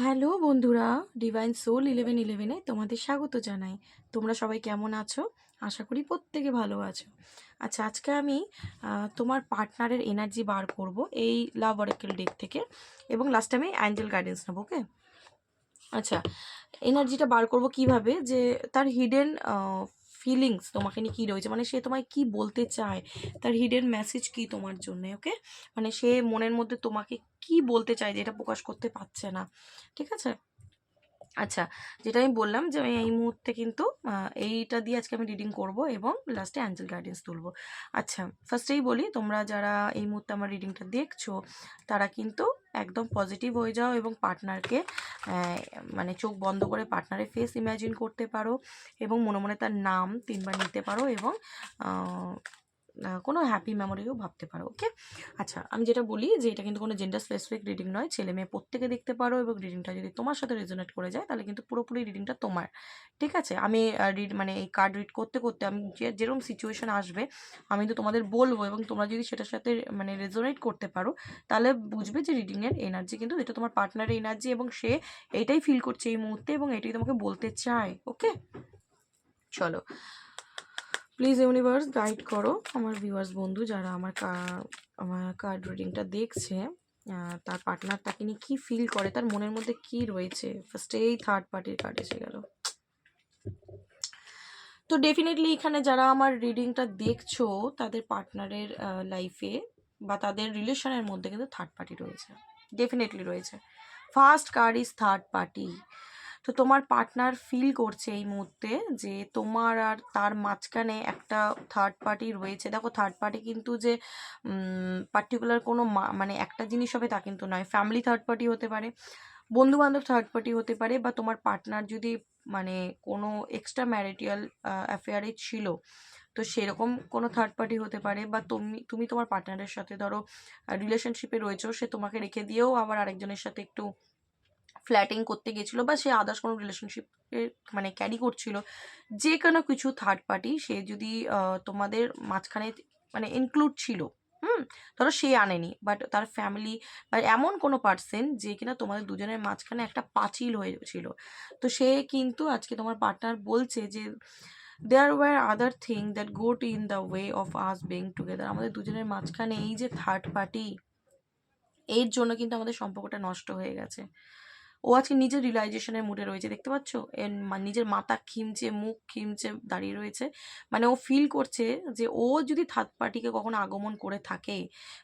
Hello বন্ধুরা divine soul eleven ইলেভেনে তোমাদের স্বাগত জানাই। তোমরা সবাই কেমন আছো? আশা করি প্রত্যেকে ভালো আছো। আচ্ছা আজকে আমি তোমার পার্টনারের এনার্জি বার করব এই লাভ অরেকেল ডেক থেকে এবং লাস্ট আমি অ্যাঞ্জেল গাইডেন্স নেব ওকে আচ্ছা এনার্জিটা বার করব কীভাবে? যে তার হিডেন ফিলিংস তোমাকে নিয়ে কী রয়েছে? মানে সে তোমায় কি বলতে চায়? তার হিডেন মেসেজ কি তোমার জন্য ওকে মানে সে মনের মধ্যে তোমাকে কি বলতে চায় যেটা প্রকাশ করতে পারছে না, ঠিক আছে? আচ্ছা যেটা আমি বললাম যে আমি এই মুহূর্তে কিন্তু এইটা দিয়ে আজকে আমি রিডিং করব এবং লাস্টে অ্যাঞ্জেল গাইডেন্স তুলব। আচ্ছা ফার্স্টেই বলি, তোমরা যারা এই মুহূর্তে আমার রিডিংটা দেখছ, তারা কিন্তু একদম পজিটিভ হয়ে যাও এবং পার্টনারকে মানে চোখ বন্ধ করে পার্টনারের ফেস ইম্যাজিন করতে পারো এবং মনে মনে তার নাম তিনবার নিতে পারো এবং কোনো হ্যাপি মেমোরিও ভাবতে পারো ওকে আচ্ছা আমি যেটা বলি যে এটা কিন্তু কোনো জেন্ডার স্পেসিফিক রিডিং নয়, ছেলে মেয়ে প্রত্যেকে দেখতে পারো এবং রিডিংটা যদি তোমার সাথে রেজোনেট করে যায়, তাহলে কিন্তু পুরোপুরি রিডিংটা তোমার, ঠিক আছে? আমি রিড মানে এই কার্ড রিড করতে করতে আমি যে, যেরকম সিচুয়েশন আসবে, আমি তো তোমাদের বলব এবং তোমরা যদি সেটার সাথে মানে রেজোনেট করতে পারো, তাহলে বুঝবে যে রিডিংয়ের এনার্জি কিন্তু এটা তোমার পার্টনারের এনার্জি এবং সে এইটাই ফিল করছে এই মুহূর্তে এবং এটাই তোমাকে বলতে চায় ওকে চলো প্লিজ ইউনিভার্স গাইড করো। আমার ভিউয়ার্স বন্ধু, যারা আমার আমার কার্ড রিডিংটা দেখছে তার পার্টনার তাকে নিয়ে কী ফিল করে, তার মনের মধ্যে কি রয়েছে? ফার্স্টে এই থার্ড পার্টির কার্ড এসে গেল। তো ডেফিনেটলি এখানে যারা আমার রিডিংটা দেখছ, তাদের পার্টনারের লাইফে বা তাদের রিলেশনের মধ্যে কিন্তু থার্ড পার্টি রয়েছে। ডেফিনেটলি রয়েছে। First card is third party তো তোমার পার্টনার ফিল করছে এই মুহূর্তে যে তোমার আর তার মাঝখানে একটা থার্ড পার্টি রয়েছে। দেখো থার্ড পার্টি কিন্তু যে পার্টিকুলার কোনো মানে একটা জিনিস হবে তা কিন্তু নয়। ফ্যামিলি থার্ড পার্টি হতে পারে বন্ধু বান্ধব থার্ড পার্টি হতে পারে বা তোমার পার্টনার যদি মানে কোনো এক্সট্রা ম্যারিটিয়াল অ্যাফেয়ারে ছিল, তো সেরকম কোনো থার্ড পার্টি হতে পারে বা তুমি তুমি তোমার পার্টনারের সাথে ধরো রিলেশনশিপে রয়েছো, সে তোমাকে রেখে দিয়েও আবার আরেকজনের সাথে একটু ফ্ল্যাটিং করতে গেছিল বা সে আদার্স কোনো রিলেশনশিপে মানে ক্যারি করছিল, যে কোনো কিছু থার্ড পার্টি সে যদি তোমাদের মাঝখানে মানে ইনক্লুড ছিল, হুম? ধরো সে আনেনি বাট তার ফ্যামিলি বা এমন কোনো পার্সন যে কিনা তোমাদের দুজনের মাঝখানে একটা পাঁচিল হয়েছিল। তো সে কিন্তু আজকে তোমার পার্টনার বলছে যে there were other thing that got in the way of us being together আমাদের দুজনের মাঝখানে এই যে থার্ড পার্টি এর জন্য কিন্তু আমাদের সম্পর্কটা নষ্ট হয়ে গেছে। ও আজকে নিজের রিয়েলাইজেশনের মুডে রয়েছে, দেখতে পাচ্ছ? নিজের মাথা খিমচে মুখ খিমচে দাঁড়িয়ে রয়েছে। মানে ও ফিল করছে যে ও যদি থার্ড পার্টিকে কখনো আগমন করে থাকে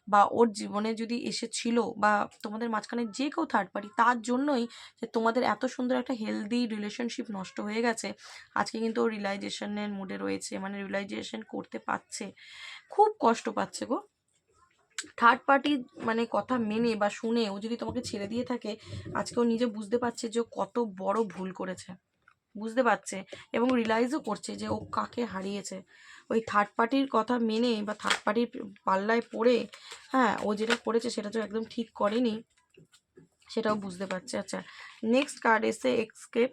বা ওর জীবনে যদি এসেছিল বা তোমাদের মাঝখানে যে কেউ থার্ড পার্টি তার জন্যই যে তোমাদের এত সুন্দর একটা হেলদি রিলেশনশিপ নষ্ট হয়ে গেছে, আজকে কিন্তু ও রিয়েলাইজেশনের মুডে রয়েছে মানে রিয়েলাইজেশন করতে পারছে। খুব কষ্ট পাচ্ছে গো। থার্ড পার্টি মানে কথা মেনে বা শুনে ও যদি তোমাকে ছেড়ে দিয়ে থাকে, আজকে ও নিজে বুঝতে পারছে যে কত বড় ভুল করেছে। বুঝতে পারছে এবং রিয়েলাইজও করছে যে ও কাকে হারিয়েছে। ওই থার্ড পার্টির কথা মেনে বা থার্ড পার্টির পাল্লায় পড়ে হ্যাঁ ও যেটা করেছে সেটা তো একদম ঠিক করেনি, সেটাও বুঝতে পারছে। আচ্ছা নেক্সট কার্ড এসে escape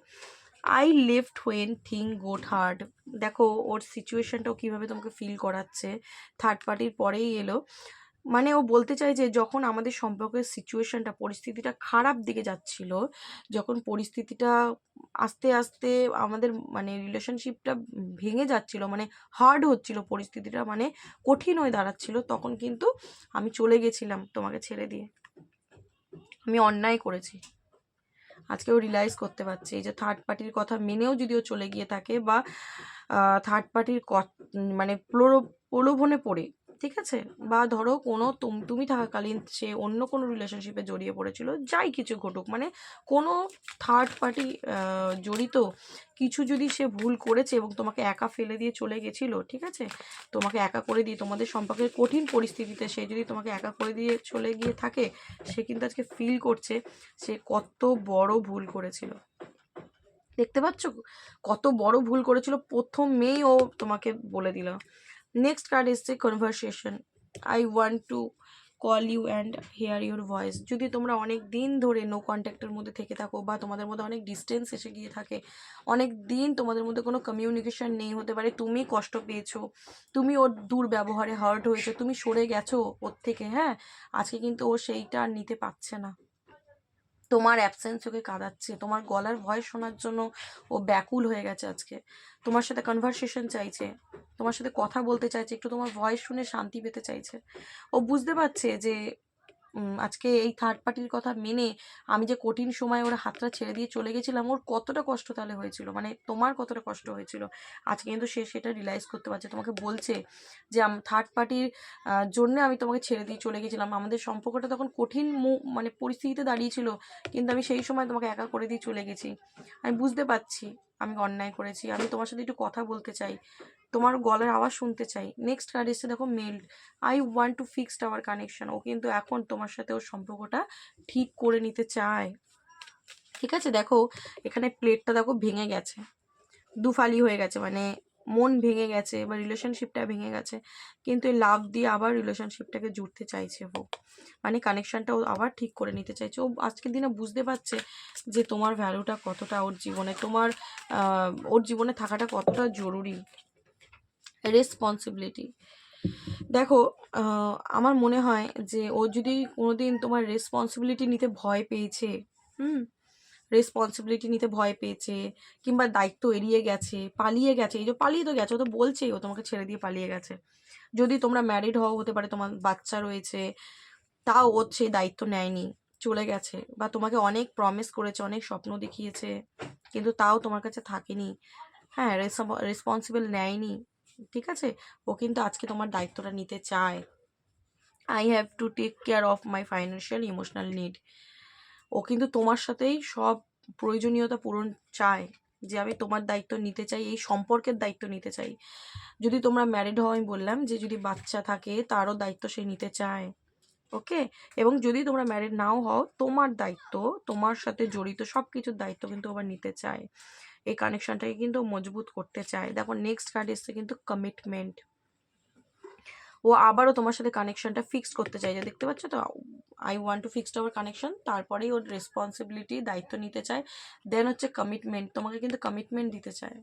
I left when thing got hard দেখো, ওর সিচুয়েশনটাও কীভাবে তোমাকে ফিল করাচ্ছে। থার্ড পার্টির পরেই এলো। মানে ও বলতে চায় যে, যখন আমাদের সম্পর্কের সিচুয়েশনটা পরিস্থিতিটা খারাপ দিকে যাচ্ছিল, যখন পরিস্থিতিটা আস্তে আস্তে আমাদের মানে রিলেশনশিপটা ভেঙে যাচ্ছিল মানে হার্ড হচ্ছিল, পরিস্থিতিটা মানে কঠিন হয়ে দাঁড়াচ্ছিল, তখন কিন্তু আমি চলে গেছিলাম তোমাকে ছেড়ে দিয়ে। আমি অন্যায় করেছি। আজকে ও রিয়েলাইজ করতে পারছে। এই যে থার্ড পার্টির কথা মেনেও যদি ও চলে গিয়ে থাকে বা থার্ড পার্টির মানে প্রলো- প্রলোভনে পড়ে ঠিক আছে? বা ধরো কোনো তুম- তুমি থাকাকালীন সে অন্য কোনো রিলেশনশিপে জড়িয়ে পড়েছিল, যাই কিছু ঘটুক মানে কোনো থার্ড পার্টি জড়িত কিছু যদি সে ভুল করেছে এবং তোমাকে একা ফেলে দিয়ে চলে গেছিল, ঠিক আছে? তোমাকে একা করে দিয়ে, তোমাদের সম্পর্কের কঠিন পরিস্থিতিতে সে যদি তোমাকে একা করে দিয়ে চলে গিয়ে থাকে, সে কিন্তু আজকে ফিল করছে সে কত বড় ভুল করেছিল। দেখতে পাচ্ছ? কত বড় ভুল করেছিল, প্রথমেই ও তোমাকে বলে দিল। নেক্সট কার্ড এসছে conversation I want to call you and hear your voice যদি তোমরা অনেক দিন ধরে নো কন্ট্যাক্টের মধ্যে থেকে থাকো বা তোমাদের মধ্যে অনেক ডিস্টেন্স এসে গিয়ে থাকে, অনেক দিন তোমাদের মধ্যে কোনো কমিউনিকেশন নেই হতে পারে, তুমি কষ্ট পেয়েছ, তুমি ওর দুর্ব্যবহারে হার্ট হয়েছে, তুমি সরে গেছো ওর থেকে হ্যাঁ? আজকে কিন্তু ও সেইটা আর নিতে পারছে না। তোমার অ্যাবসেন্স ওকে কাঁদাচ্ছে, তোমার গলার ভয়েস শোনার জন্য ও ব্যাকুল হয়ে গেছে আজকে। তোমার সাথে কনভারসেশন চাইছে, তোমার সাথে কথা বলতে চাইছে, একটু তোমার ভয়েস শুনে শান্তি পেতে চাইছে। ও বুঝতে পারছে যে আজকে এই থার্ড পার্টির কথা মেনে আমি যে কঠিন সময় ওর হাতটা ছেড়ে দিয়ে চলে গেছিলাম, ওর কতটা কষ্ট তাহলে হয়েছিল? মানে তোমার কতটা কষ্ট হয়েছিল? আজকে কিন্তু সে সেটা রিয়েলাইজ করতে পারছে, তোমাকে বলছে যে থার্ড পার্টির জন্য আমি তোমাকে ছেড়ে দিয়ে চলে গেছিলাম। আমাদের সম্পর্কটা তখন কঠিন মানে পরিস্থিতিতে দাঁড়িয়েছিল, কিন্তু আমি সেই সময় তোমাকে একা করে দিয়ে চলে গেছি। আমি বুঝতে পারছি, আমি অন্যায় করেছি। আমি তোমার সাথে একটু কথা বলতে চাই। তোমার গলার আওয়াজ শুনতে চাই। নেক্সট কার্ড এসে দেখো mail I want to fixed our connection ও কিন্তু এখন তোমার সাথে ওর সম্পর্কটা ঠিক করে নিতে চায়। ঠিক আছে? দেখো, এখানে প্লেটটা দেখো ভেঙে গেছে। দুফালি হয়ে গেছে মানে মন ভেঙে গেছে বা রিলেশনশিপটা ভেঙে গেছে। কিন্তু এই লাভ দিয়ে আবার রিলেশনশিপটাকে জুড়তে চাইছে ও। মানে কানেকশানটা ও আবার ঠিক করে নিতে চাইছে। ও আজকের দিনে বুঝতে পারছে যে তোমার ভ্যালুটা কতটা, ওর জীবনে তোমার ওর জীবনে থাকাটা কতটা জরুরি। রেসপন্সিবিলিটি দেখো আমার মনে হয় যে ও যদি কোনোদিন তোমার রেসপন্সিবিলিটি নিতে ভয় পেয়েছে, হুম? রেসপন্সিবিলিটি নিতে ভয় পেয়েছে, কিংবা দায়িত্ব এড়িয়ে গেছে, পালিয়ে গেছে, এই যে পালিয়ে তো গেছে, ও তো বলছেই ও তোমাকে ছেড়ে দিয়ে পালিয়ে গেছে। যদি তোমরা ম্যারিড হও, হতে পারে তোমার বাচ্চা রয়েছে, তাও ও সেই দায়িত্ব নেয়নি, চলে গেছে, বা তোমাকে অনেক প্রমিস করেছে, অনেক স্বপ্ন দেখিয়েছে, কিন্তু তাও তোমার কাছে থাকেনি। হ্যাঁ রেসপন্সিবল নেয়নি। ঠিক আছে? ও কিন্তু আজকে তোমার দায়িত্বটা নিতে চায়। I have to take care of my financial emotional need ও কিন্তু তোমার সাথেই সব প্রয়োজনীয়তা পূরণ চায় যে আমি তোমার দায়িত্ব নিতে চাই, এই সম্পর্কের দায়িত্ব নিতে চাই। যদি তোমরা ম্যারিড হও, আমি বললাম যে যদি বাচ্চা থাকে, তারও দায়িত্ব সে নিতে চায়। ওকে? এবং যদি তোমরা ম্যারিড নাও হও, তোমার দায়িত্ব, তোমার সাথে জড়িত সব কিছুর দায়িত্ব কিন্তু আবার নিতে চায়। এই কানেকশনটাকে কিন্তু মজবুত করতে চায়। দেখো নেক্সট কার্ড এসছে কিন্তু কমিটমেন্ট ও আবারও তোমার সাথে কানেকশনটা ফিক্স করতে চাই যে দেখতে পাচ্ছ তো? I want to fixed our connection তারপরেই ওর রেসপন্সিবিলিটি দায়িত্ব নিতে চায়। দেন হচ্ছে কমিটমেন্ট তোমাকে কিন্তু কমিটমেন্ট দিতে চায়।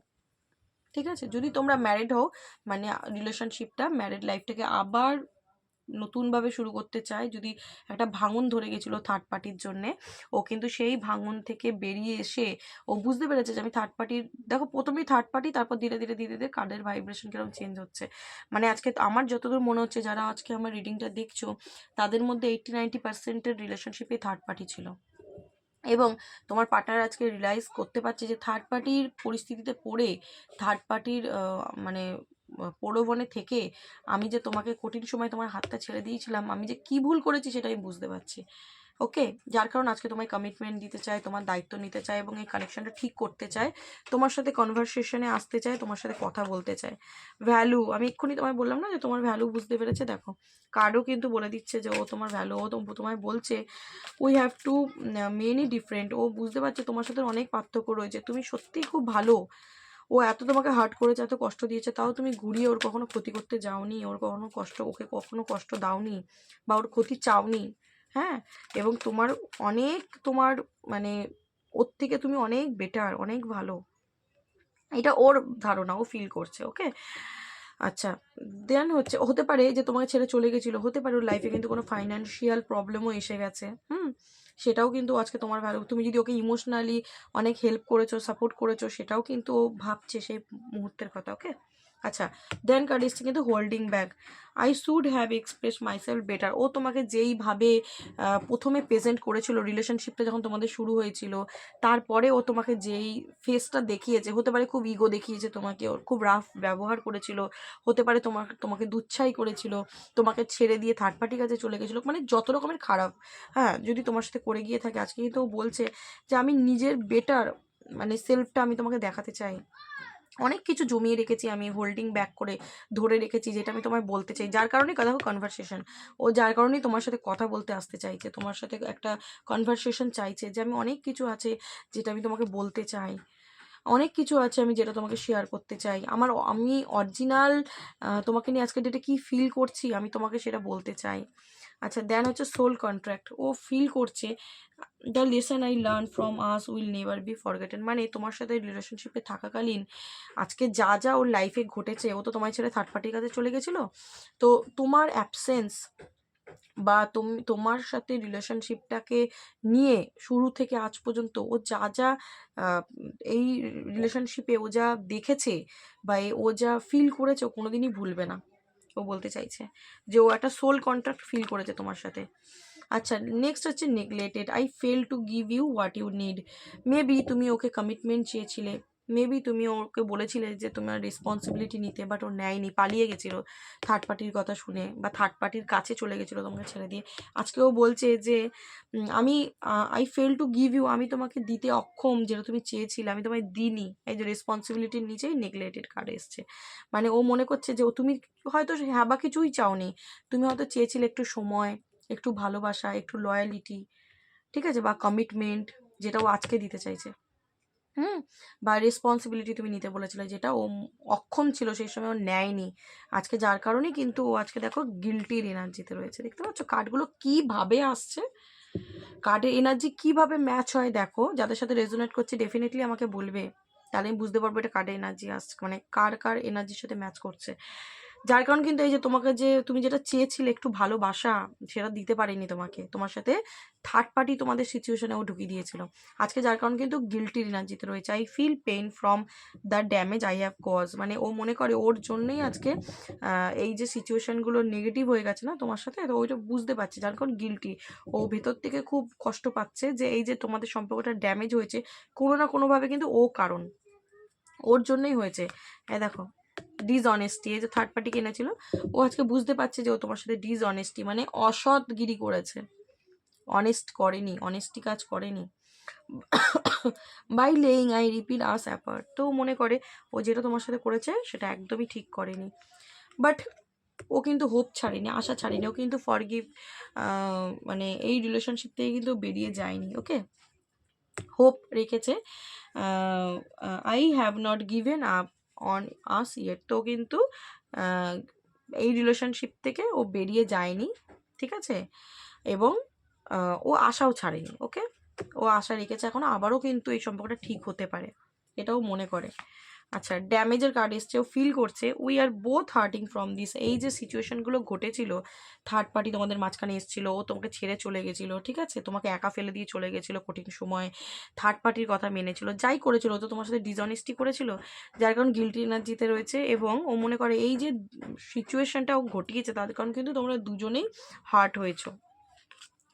ঠিক আছে? যদি তোমরা ম্যারিড হও মানে রিলেশনশিপটা ম্যারিড লাইফটাকে আবার নতুনভাবে শুরু করতে চায়, যদি একটা ভাঙন ধরে গেছিল থার্ড পার্টির জন্যে, ও কিন্তু সেই ভাঙন থেকে বেরিয়ে এসে, ও বুঝতে পেরেছে যে আমি থার্ড পার্টির দেখো প্রথমেই থার্ড পার্টি তারপর ধীরে ধীরে ধীরে ধীরে কার্ডের ভাইব্রেশন কীরকম চেঞ্জ হচ্ছে। মানে আজকে আমার যতদূর মনে হচ্ছে, যারা আজকে আমার রিডিংটা দেখছ, তাদের মধ্যে এইটটি নাইনটি পার্সেন্টের রিলেশনশিপে থার্ড পার্টি ছিল। এবং তোমার পার্টনার আজকে রিয়েলাইজ করতে পারছে যে থার্ড পার্টির পরিস্থিতিতে পড়ে থার্ড পার্টির মানে প্রলোভনে থেকে আমি যে তোমাকে কঠিন সময় তোমার হাতটা ছেড়ে দিয়েছিলাম, আমি যে কি ভুল করেছি সেটা আমি বুঝতে পারছি। ওকে যার কারণ আজকে তোমায় কমিটমেন্ট দিতে চায়, তোমার দায়িত্ব নিতে চায় এবং এই কানেকশনটা ঠিক করতে চায়, তোমার সাথে কনভারসেশনে আসতে চায়, তোমার সাথে কথা বলতে চায়। ভ্যালু আমি এক্ষুনি তোমায় বললাম না যে তোমার ভ্যালু বুঝতে পেরেছে? দেখো কার্ডও কিন্তু বলে দিচ্ছে যে ও তোমার ভ্যালু ও তোমায় বলছে we have too many different ও বুঝতে পারছে তোমার সাথে অনেক পার্থক্য রয়েছে। তুমি সত্যিই খুব ভালো। ও এত তোমাকে হার্ট করেছে, এত কষ্ট দিয়েছে, তাও তুমি ঘুরিয়ে ওর কখনো ক্ষতি করতে যাওনি, ওর কখনো কষ্ট, ওকে কখনো কষ্ট দাওনি বা ওর ক্ষতি চাওনি হ্যাঁ? এবং তোমার অনেক তোমার মানে ওর থেকে তুমি অনেক বেটার অনেক ভালো। এটা ওর ধারণা, ও ফিল করছে ওকে আচ্ছা দেন হচ্ছে, হতে পারে যে তোমাকে ছেড়ে চলে গেছিল, হতে পারে ওর লাইফে কিন্তু কোনো ফাইন্যান্সিয়াল প্রবলেমও এসে গেছে, হুম? সেটাও কিন্তু আজকে তোমার ভ্যালু, তুমি যদি ওকে ইমোশনালি অনেক হেল্প করেছ সাপোর্ট করেছ, সেটাও কিন্তু ও ভাবছে সেই মুহূর্তের কথা ওকে আচ্ছা দেন কার্ড এসছে কিন্তু holding bag I should have express myself better ও তোমাকে যেইভাবে প্রথমে প্রেজেন্ট করেছিল রিলেশনশিপটা যখন তোমাদের শুরু হয়েছিল, তারপরে ও তোমাকে যেই ফেসটা দেখিয়েছে, হতে পারে খুব ইগো দেখিয়েছে তোমাকে ওর খুব রাফ ব্যবহার করেছিল, হতে পারে তোমার, তোমাকে দুচ্ছাই করেছিল, তোমাকে ছেড়ে দিয়ে থার্ড পার্টির কাছে চলে গেছিল মানে যত রকমের খারাপ হ্যাঁ যদি তোমার সাথে করে গিয়ে থাকে। আজকে কিন্তু ও বলছে যে, আমি নিজের বেটার মানে সেলফটা আমি তোমাকে দেখাতে চাই। অনেক কিছু জমিয়ে রেখেছি আমি হোল্ডিং ব্যাক করে ধরে রেখেছি, যেটা আমি তোমায় বলতে চাই। যার কারণেই কথা হোক কনভারসেশন ও যার কারণেই তোমার সাথে কথা বলতে আসতে চাইছে, তোমার সাথে একটা কনভারসেশন চাইছে যে আমি অনেক কিছু আছে যেটা আমি তোমাকে বলতে চাই। অনেক কিছু আছে আমি যেটা তোমাকে শেয়ার করতে চাই। আমার আমি অরিজিনাল তোমাকে নিয়ে আজকে ডেটে কী ফিল করছি আমি তোমাকে সেটা বলতে চাই। আচ্ছা দেন হচ্ছে সোল কন্ট্রাক্ট ও ফিল করছে the lesson I learn from us will never be forgotten মানে তোমার সাথে রিলেশনশিপে থাকাকালীন আজকে যা যা ওর লাইফে ঘটেছে, ও তো তোমার ছেড়ে থার্ড পার্টির কাছে চলে গেছিল? তো তোমার অ্যাবসেন্স বা তুমি, তোমার সাথে রিলেশনশিপটাকে নিয়ে শুরু থেকে আজ পর্যন্ত ও যা যা এই রিলেশনশিপে ও যা দেখেছে বা ও যা ফিল করেছে, ও কোনোদিনই ভুলবে না। ও বলতে চাইছে যে ও একটা সোল কন্ট্রাক্ট ফিল করেছে তোমার সাথে। আচ্ছা নেক্সট হচ্ছে neglected I fail to give you what you need maybe তুমি ওকে কমিটমেন্ট চেয়েছিলে। মেবি তুমি ওকে বলেছিলে যে তোমার রেসপন্সিবিলিটি নিতে বাট ও নেয়নি, পালিয়ে গেছিল থার্ড পার্টির কথা শুনে বা থার্ড পার্টির কাছে চলে গেছিল তোমাকে ছেড়ে দিয়ে। আজকে ও বলছে যে আমি I fail to give you আমি তোমাকে দিতে অক্ষম যেটা তুমি চেয়েছিলে, আমি তোমায় দিইনি। এই যে রেসপন্সিবিলিটির নিচেই নেগলেক্টেড কার্ড এসছে। মানে ও মনে করছে যে ও, তুমি হয়তো হ্যাঁ বা কিছুই চাওনি, তুমি হয়তো চেয়েছিলে একটু সময়, একটু ভালোবাসা, একটু লয়ালিটি ঠিক আছে? বা কমিটমেন্ট যেটা ও আজকে দিতে চাইছে। হুম? বা রেসপন্সিবিলিটি তুমি নিতে বলেছিলে যেটা ও অক্ষম ছিল, সেই সময় ও নেয়নি। আজকে যার কারণে কিন্তু ও আজকে দেখো গিল্টির এনার্জিতে রয়েছে। দেখতে পাচ্ছ কার্ডগুলো কীভাবে আসছে? কার্ডের এনার্জি কীভাবে ম্যাচ হয় দেখো? যাদের সাথে রেজোনেট করছে ডেফিনেটলি আমাকে বলবে। তাহলে আমি বুঝতে পারব এটা কার্ডের এনার্জি আসছে। মানে কার কার এনার্জির সাথে ম্যাচ করছে। যার কারণ কিন্তু এই যে তোমাকে যে তুমি যেটা চেয়েছিলে একটু ভালোবাসা সেটা দিতে পারেনি তোমাকে। তোমার সাথে থার্ড পার্টি তোমাদের সিচুয়েশনে ও ঢুকিয়ে দিয়েছিল। আজকে যার কারণ কিন্তু গিলটির এনার্জিতে রয়েছে। I feel pain from the damage I have cause মানে ও মনে করে ওর জন্যই আজকে এই যে সিচুয়েশনগুলো নেগেটিভ হয়ে গেছে না তোমার সাথে, তো ওইটা বুঝতে পারছে, যার কারণ গিলটি ও ভেতর থেকে খুব কষ্ট পাচ্ছে যে এই যে তোমাদের সম্পর্কটা ড্যামেজ হয়েছে, কোনো না কোনোভাবে কিন্তু ও কারণ। ওর জন্যই হয়েছে। হ্যাঁ দেখো ডিসঅনেস্টি এই যে থার্ড পার্টি কিনেছিল ও আজকে বুঝতে পারছে যে ও তোমার সাথে ডিসঅনেস্টি মানে অসৎগিরি করেছে। অনেস্ট করেনি অনেস্টি কাজ করেনি। By lying I ripped us apart তো মনে করে, ও যেটা তোমার সাথে করেছে, সেটা একদমই ঠিক করেনি। বাট ও কিন্তু হোপ ছাড়েনি, আশা ছাড়েনি। ও কিন্তু ফরগিভ মানে এই রিলেশনশিপ থেকে কিন্তু বেরিয়ে যায়নি ওকে হোপ রেখেছে। I have not given up on us yet তো কিন্তু এই রিলেশনশিপ থেকে ও বেরিয়ে যায়নি, ঠিক আছে? এবং ও আশাও ছাড়েনি ওকে ও আশা রেখেছে এখন, আবারও কিন্তু এই সম্পর্কটা ঠিক হতে পারে, এটাও মনে করে। আচ্ছা ড্যামেজের কার্ড এসছে, ও ফিল করছে। We are both hurting from this এই যে সিচুয়েশনগুলো ঘটেছিল থার্ড পার্টি তোমাদের মাঝখানে এসেছিল, ও তোমাকে ছেড়ে চলে গেছিল, ঠিক আছে? তোমাকে একা ফেলে দিয়ে চলে গেছিল কঠিন সময়। থার্ড পার্টির কথা মেনেছিল যাই করেছিল তো তোমার সাথে ডিসঅনেস্টি করেছিল, যার কারণ গিলটি এনার্জিতে রয়েছে এবং ও মনে করে এই যে সিচুয়েশনটা ও ঘটিয়েছে তাদের কারণ কিন্তু তোমরা দুজনেই হার্ট হয়েছো।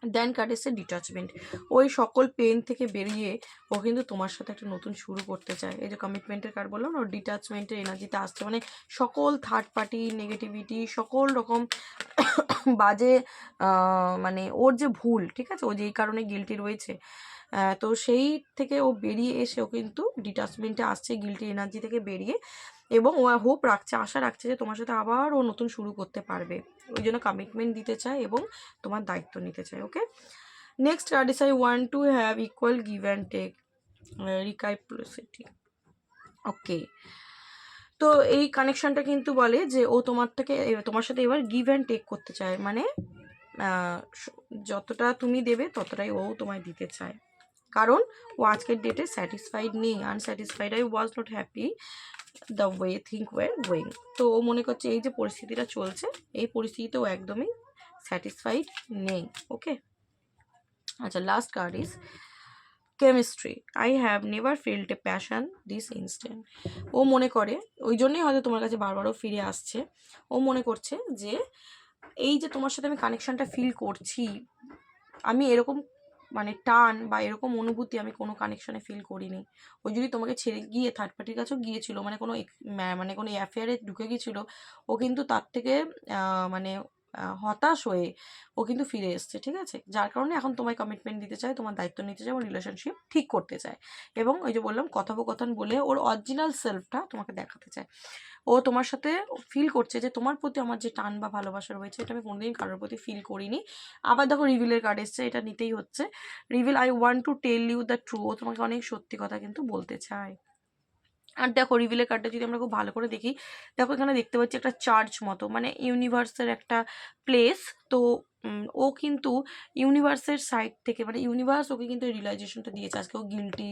দেন কাটেছে ডিটাচমেন্ট ওই সকল পেন থেকে বেরিয়ে ও কিন্তু তোমার সাথে একটা নতুন শুরু করতে চায়। এই যে কমিটমেন্টের কার্ড বললাম না ডিটাচমেন্টের এনার্জিতে আসছে। মানে সকল থার্ড পার্টি নেগেটিভিটি সকল রকম বাজে মানে ওর যে ভুল, ঠিক আছে? ও যে এই কারণে গিলটি রয়েছে তো সেই থেকে ও বেরিয়ে এসে ও কিন্তু ডিটাচমেন্টে আসছে গিলটি এনার্জি থেকে বেরিয়ে এবং ও হোপ রাখছে, আশা রাখছে যে তোমার সাথে আবার ও নতুন শুরু করতে পারবে। ওই জন্য কমিটমেন্ট দিতে চায় এবং তোমার দায়িত্ব নিতে চায় okay next card is I want to have equal give and take reciprocity okay তো এই কানেকশনটা কিন্তু বলে যে ও তোমার থেকে তোমার সাথে এবার গিভ অ্যান্ড টেক করতে চায়। মানে যতটা তুমি দেবে ততটাই ও তোমায় দিতে চায়। কারণ ও আজকের ডেটে স্যাটিসফাইড নেই unsatisfied I was not happy the way think were going তো ও মনে করছে এই যে পরিস্থিতিটা চলছে, এই পরিস্থিতিতে ও একদমই স্যাটিসফাইড নেই ওকে আচ্ছা last card is chemistry I have never felt a passion this instant ও মনে করে, ওই জন্যই হয়তো তোমার কাছে বারবারও ফিরে আসছে, ও মনে করছে যে এই যে তোমার সাথে আমি কানেকশানটা ফিল করছি, আমি এরকম মানে টান বা এরকম অনুভূতি আমি কোনো কানেকশনে ফিল করিনি। ও যদি তোমাকে ছেড়ে গিয়ে থার্ড পার্টির কাছেও গিয়েছিল মানে কোনো মানে কোনো অ্যাফেয়ারে ঢুকে গিয়েছিল, ও কিন্তু তার থেকে মানে হতাশ হয়ে ও কিন্তু ফিরে এসছে, ঠিক আছে? যার কারণে এখন তোমায় কমিটমেন্ট দিতে চায়, তোমার দায়িত্ব নিতে চায় এবং রিলেশনশিপ ঠিক করতে চায়। এবং ওই যে বললাম, কথোপকথন বলে ওর অরিজিনাল সেলফটা তোমাকে দেখাতে চায়। ও তোমার সাথে ফিল করছে যে তোমার প্রতি আমার যে টান বা ভালোবাসা রয়েছে, এটা আমি কোনোদিন কারোর প্রতি ফিল করিনি। আবার দেখো রিভিলের কার্ড এসছে, এটা নিতেই হচ্ছে। Reveal I want to tell you the true ও তোমাকে অনেক সত্যি কথা কিন্তু বলতে চায়। আর দেখো রিভিলের কার্ডটা যদি আমরা খুব ভালো করে দেখি, দেখো এখানে দেখতে পাচ্ছি একটা চার্চ মতো মানে ইউনিভার্সের একটা প্লেস তো ও কিন্তু ইউনিভার্সের সাইড থেকে মানে ইউনিভার্স ওকে কিন্তু রিয়েলাইজেশনটা দিয়েছে। আজকে ও গিলটি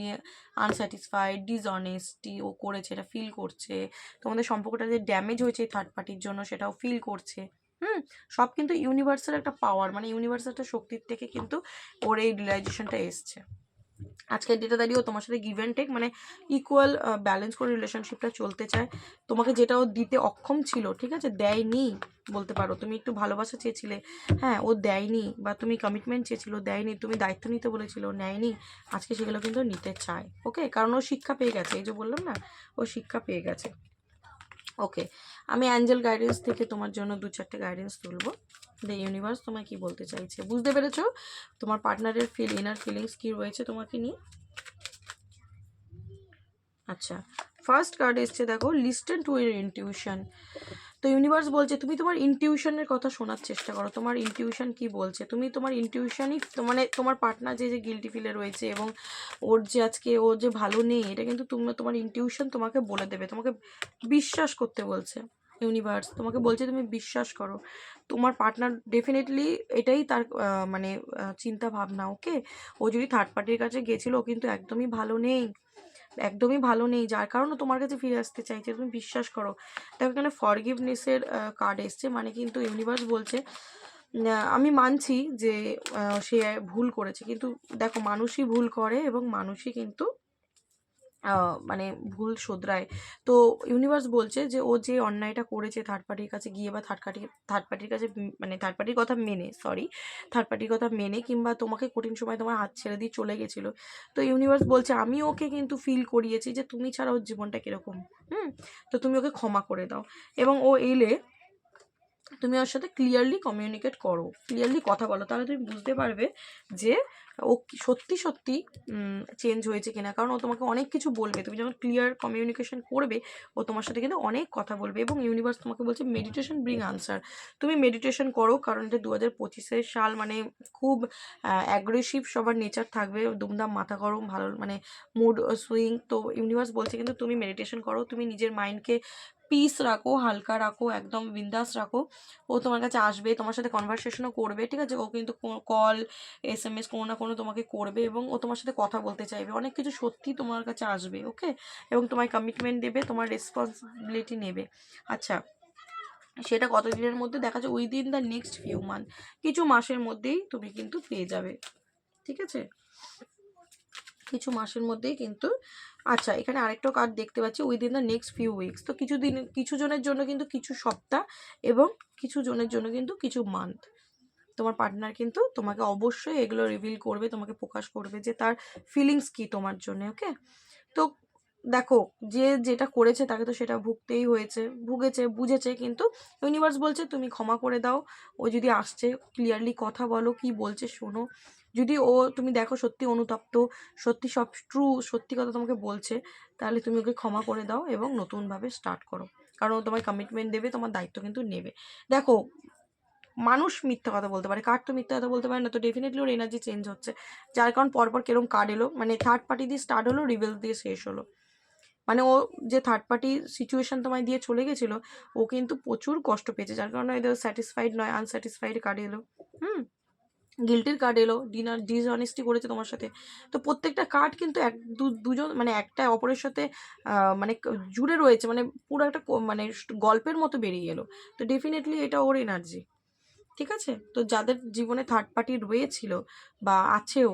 আনস্যাটিসফাইড ডিসঅনেস্টি ও করেছে, এটা ফিল করছে। তোমাদের সম্পর্কটা যে ড্যামেজ হয়েছে এই থার্ড পার্টির জন্য, সেটাও ফিল করছে। হুম, সব কিন্তু ইউনিভার্সের একটা পাওয়ার মানে ইউনিভার্সের একটা শক্তির থেকে কিন্তু ওর এই রিয়েলাইজেশনটা এসছে। আজকের ডেটা দাঁড়িয়েও তোমার সাথে গিভ অ্যান্ড টেক মানে ইকুয়াল ব্যালেন্স করে রিলেশনশিপটা চলতে চায়। তোমাকে যেটা ও দিতে অক্ষম ছিল, ঠিক আছে? দেয়নি, বলতে পারো। তুমি একটু ভালোবাসা চেয়েছিলে। হ্যাঁ ও দেয়নি বা তুমি কমিটমেন্ট চেয়েছিল দেয়নি। তুমি দায়িত্ব নিতে বলেছিল নেয়নি। আজকে সেগুলো কিন্তু নিতে চায়, ওকে? কারণ ও শিক্ষা পেয়ে গেছে। এই যে বললাম না, ও শিক্ষা পেয়ে গেছে। ওকে, আমি অ্যাঞ্জেল গাইডেন্স থেকে তোমার জন্য দু চারটে গাইডেন্স তুলবো। দ্য ইউনিভার্স তোমায় কি বলতে চাইছে? বুঝতে পেরেছ? তোমার পার্টনারের ফিল ইনার ফিলিংস কি রয়েছে তোমাকে নিয়ে? আচ্ছা ফার্স্ট কার্ড এসছে দেখো লিস্টেন টু ইয়ার ইনটিউশন তো ইউনিভার্স বলছে, তুমি তোমার ইনটিউশনের কথা শোনার চেষ্টা করো। তোমার ইনটিউশন কি বলছে? তুমি তোমার ইনটিউশনই মানে তোমার পার্টনার যে যে গিলটি ফিলে রয়েছে এবং ওর যে আজকে ও যে ভালো নেই, এটা কিন্তু তুমি, তোমার ইনটিউশন তোমাকে বলে দেবে, তোমাকে বিশ্বাস করতে বলছে। ইউনিভার্স তোমাকে বলছে তুমি বিশ্বাস করো। তোমার পার্টনার ডেফিনেটলি এটাই তার মানে চিন্তা ভাবনা ওকে ও যদি থার্ড পার্টির কাছে গেছিল কিন্তু একদমই ভালো নেই। একদমই ভালো নেই, যার কারণে তোমার কাছে ফিরে আসতে চাইছে, তুমি বিশ্বাস করো। দেখো, এখানে ফরগিভনেসের কার্ড এসছে মানে কিন্তু ইউনিভার্স বলছে আমি মানছি যে সে ভুল করেছে, কিন্তু দেখো, মানুষই ভুল করে এবং মানুষই কিন্তু মানে ভুল শোধরায়। তো ইউনিভার্স বলছে যে, ও যে অন্যায়টা করেছে থার্ড পার্টির কাছে গিয়ে বা থার্ড পার্টি থার্ড পার্টির কাছে মানে থার্ড পার্টির কথা মেনে সরি থার্ড পার্টির কথা মেনে কিংবা তোমাকে কঠিন সময় তোমার হাত ছেড়ে দিয়ে চলে গেছিল। তো ইউনিভার্স বলছে, আমি ওকে কিন্তু ফিল করিয়েছি যে, তুমি ছাড়া ওর জীবনটা কীরকম, হুম? তো তুমি ওকে ক্ষমা করে দাও। এবং ও এলে, তুমি ওর সাথে ক্লিয়ারলি কমিউনিকেট করো ক্লিয়ারলি কথা বলো, তাহলে তুমি বুঝতে পারবে যে ও সত্যি সত্যি চেঞ্জ হয়েছে কিনা? কারণ ও তোমাকে অনেক কিছু বলবে। তুমি যখন ক্লিয়ার কমিউনিকেশন করবে, ও তোমার সাথে কিন্তু অনেক কথা বলবে এবং ইউনিভার্স তোমাকে বলছে মেডিটেশন ব্রিং আনসার তুমি মেডিটেশন করো, কারণ এটা দু হাজার পঁচিশের সাল মানে খুব অ্যাগ্রেসিভ সবার নেচার থাকবে। দুমদাম মাথা গরম, ভালো মানে মুড সুইং তো ইউনিভার্স বলছে কিন্তু তুমি মেডিটেশন করো। তুমি নিজের মাইন্ডকে পিস রাখো, হালকা রাখো, একদম বিন্দাস রাখো। ও তোমার কাছে আসবে, তোমার সাথে কনভারসেশনও করবে, ঠিক আছে? ও কিন্তু কল এস এম এস কোনো না কোনো তোমাকে করবে এবং ও তোমার সাথে কথা বলতে চাইবে। অনেক কিছু সত্যি তোমার কাছে আসবে ওকে এবং তোমায় কমিটমেন্ট দেবে, তোমার রেসপন্সিবিলিটি নেবে। আচ্ছা সেটা কতদিনের মধ্যে? দেখা যায় within the next few month কিছু মাসের মধ্যেই তুমি কিন্তু পেয়ে যাবে, ঠিক আছে? কিছু মাসের মধ্যেই কিন্তু আচ্ছা এখানে আরেকটা কার্ড দেখতে পাচ্ছি within the next few weeks তো কিছু দিন, কিছু জনের জন্য কিন্তু কিছু সপ্তাহ এবং কিছু জনের জন্য কিন্তু কিছু মান্থ তোমার পার্টনার কিন্তু তোমাকে অবশ্যই এগুলো রিভিল করবে, তোমাকে প্রকাশ করবে যে তার ফিলিংস কি তোমার জন্য ওকে তো দেখো, যে যেটা করেছে তাকে তো সেটা ভুগতেই হয়েছে, ভুগেছে, বুঝেছে, কিন্তু ইউনিভার্স বলছে তুমি ক্ষমা করে দাও। ও যদি আসছে ক্লিয়ারলি কথা বলো, কি বলছে, শোনো। যদি ও, তুমি দেখো সত্যি অনুতপ্ত, সত্যি সব ট্রু সত্যি কথা তোমাকে বলছে, তাহলে তুমি ওকে ক্ষমা করে দাও এবং নতুনভাবে স্টার্ট করো। কারণ ও তোমায় কমিটমেন্ট দেবে, তোমার দায়িত্ব কিন্তু নেবে। দেখো, মানুষ মিথ্যা কথা বলতে পারে কার্ড তো মিথ্যা কথা বলতে পারে না, তো ডেফিনেটলি ওর এনার্জি চেঞ্জ হচ্ছে। যার কারণ পরপর কেরম কার্ড এলো মানে থার্ড পার্টি দিয়ে স্টার্ট হলো রিভেল দিয়ে শেষ হলো। মানে ও যে থার্ড পার্টি সিচুয়েশন তোমায় দিয়ে চলে গেছিল, ও কিন্তু প্রচুর কষ্ট পেয়েছে, যার কারণে স্যাটিসফাইড নয় আনস্যাটিসফাইড কার্ড এলো। হুম? গিল্টির কার্ড এলো ডিনার ডিসঅনেস্টি করেছে তোমার সাথে। তো প্রত্যেকটা কার্ড কিন্তু এক দুজন মানে একটা অপরের সাথে মানে জুড়ে রয়েছে মানে পুরো একটা মানে গল্পের মতো বেরিয়ে এলো। তো ডেফিনেটলি এটা ওর এনার্জি ঠিক আছে? তো যাদের জীবনে থার্ড পার্টি রয়েছিল বা আছেও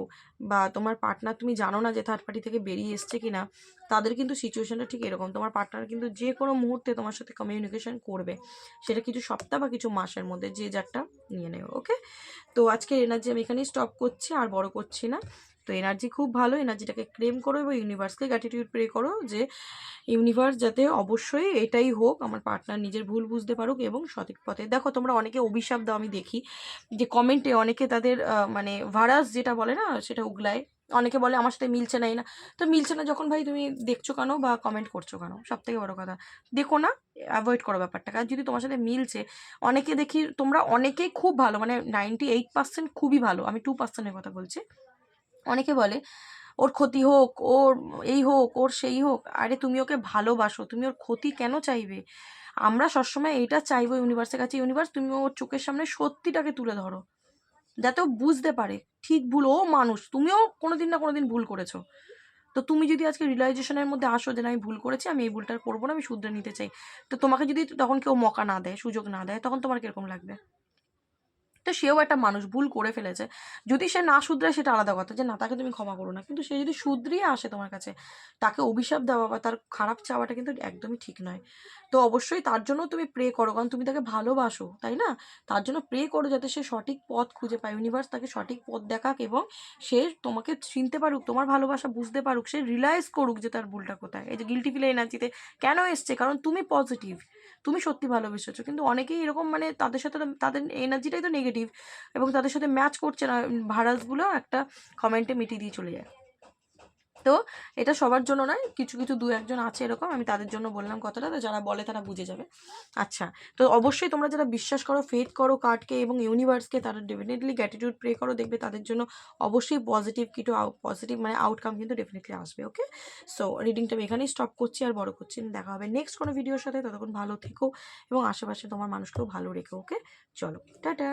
বা তোমার পার্টনার তুমি জানো না যে থার্ড পার্টি থেকে বেরিয়ে এসছে কি না তাদের কিন্তু সিচুয়েশানটা ঠিক এরকম। তোমার পার্টনার কিন্তু যে কোনো মুহূর্তে তোমার সাথে কমিউনিকেশন করবে। সেটা কিছু সপ্তাহ বা কিছু মাসের মধ্যে যে যারটা নিয়ে নেবে ওকে তো আজকের এনার্জি আমি এখানেই স্টপ করছি, আর বড় করছি না। তো এনার্জি খুব ভালো, এনার্জিটাকে ক্লেম করো এবং ইউনিভার্সকে গ্র্যাটিটিউড প্রে করো যে ইউনিভার্স যাতে অবশ্যই এটাই হোক, আমার পার্টনার নিজের ভুল বুঝতে পারুক এবং সঠিক পথে। দেখো, তোমরা অনেকে অভিশাপ দাও, আমি দেখি যে কমেন্টে অনেকে তাদের মানে ভারাস যেটা বলে না, সেটা উগলায়। অনেকে বলে, আমার সাথে মিলছে না না। তো মিলছে না যখন ভাই তুমি দেখছ কেন বা কমেন্ট করছ কেন? সব থেকে বড়ো কথা। দেখো না অ্যাভয়েড করো ব্যাপারটাকে। আর যদি তোমার সাথে মিলছে, অনেকে দেখি, তোমরা অনেকেই খুব ভালো মানে নাইনটি এইট পার্সেন্ট খুবই ভালো। আমি টু পার্সেন্টের কথা বলছি। অনেকে বলে, ওর ক্ষতি হোক, ওর এই হোক, ওর সেই হোক। আরে তুমি ওকে ভালোবাসো, তুমি ওর ক্ষতি কেন চাইবে? আমরা সবসময় এটা চাইব ইউনিভার্সের কাছে, ইউনিভার্স, তুমি ওর চোখের সামনে সত্যিটাকে তুলে ধরো। যাতে ও বুঝতে পারে, ঠিক ভুল, ও মানুষ, তুমিও কোনো দিন না কোনো দিন ভুল করেছ। তো তুমি যদি আজকে রিয়েলাইজেশনের মধ্যে আসো যে না, আমি ভুল করেছি, আমি এই ভুলটা করব না, আমি শুধরে নিতে চাই। তো তোমাকে যদি তখন কেউ মকা না দেয়, সুযোগ না দেয়, তখন তোমার কীরকম লাগবে? তো সেও একটা মানুষ ভুল করে ফেলেছে। যদি সে না শুধরায়, সেটা আলাদা কথা যে, না, তাকে তুমি ক্ষমা করো না। কিন্তু সে যদি শুধরিয়ে আসে তোমার কাছে, তাকে অভিশাপ দেওয়া বা তার খারাপ চাওয়াটা কিন্তু একদমই ঠিক নয়। তো অবশ্যই তার জন্য তুমি প্রে করো, কারণ তুমি তাকে ভালোবাসো, তাই না? তার জন্য প্রে করো যাতে সে সঠিক পথ খুঁজে পায় ইউনিভার্স তাকে সঠিক পথ দেখাক এবং সে তোমাকে চিনতে পারুক, তোমার ভালোবাসা বুঝতে পারুক, সে রিলাইজ করুক যে তার ভুলটা কোথায়। এই যে গিলটি ফিল এনার্জিতে কেন এসছে? কারণ তুমি পজিটিভ তুমি সত্যি ভালোবেসেছো। কিন্তু অনেকেই এরকম মানে তাদের সাথে, তাদের এনার্জিটাই তো নেগেটিভ এবং তাদের সাথে ম্যাচ করছে না ভাইরাসগুলো একটা কমেন্টে মিটিয়ে দিয়ে চলে যায়। তো এটা সবার জন্য নয়, কিছু কিছু দু একজন আছে এরকম, আমি তাদের জন্য বললাম কথাটা, তো যারা বলে তারা বুঝে যাবে। আচ্ছা তো অবশ্যই তোমরা যারা বিশ্বাস করো ফেথ করো কার্ডকে এবং ইউনিভার্সকে তারা ডেফিনেটলি গ্যাটিটিউড প্রে করো, দেখবে তাদের জন্য অবশ্যই পজিটিভ কিছু পজিটিভ মানে আউটকাম কিন্তু ডেফিনেটলি আসবে ওকে সো রিডিংটা আমি এখানেই স্টপ করছি আর বড় করছি দেখা হবে নেক্সট কোনো ভিডিওর সাথে, ততক্ষণ ভালো থেকো এবং আশেপাশে তোমার মানুষকেও ভালো রেখো ওকে চলো, টাটা!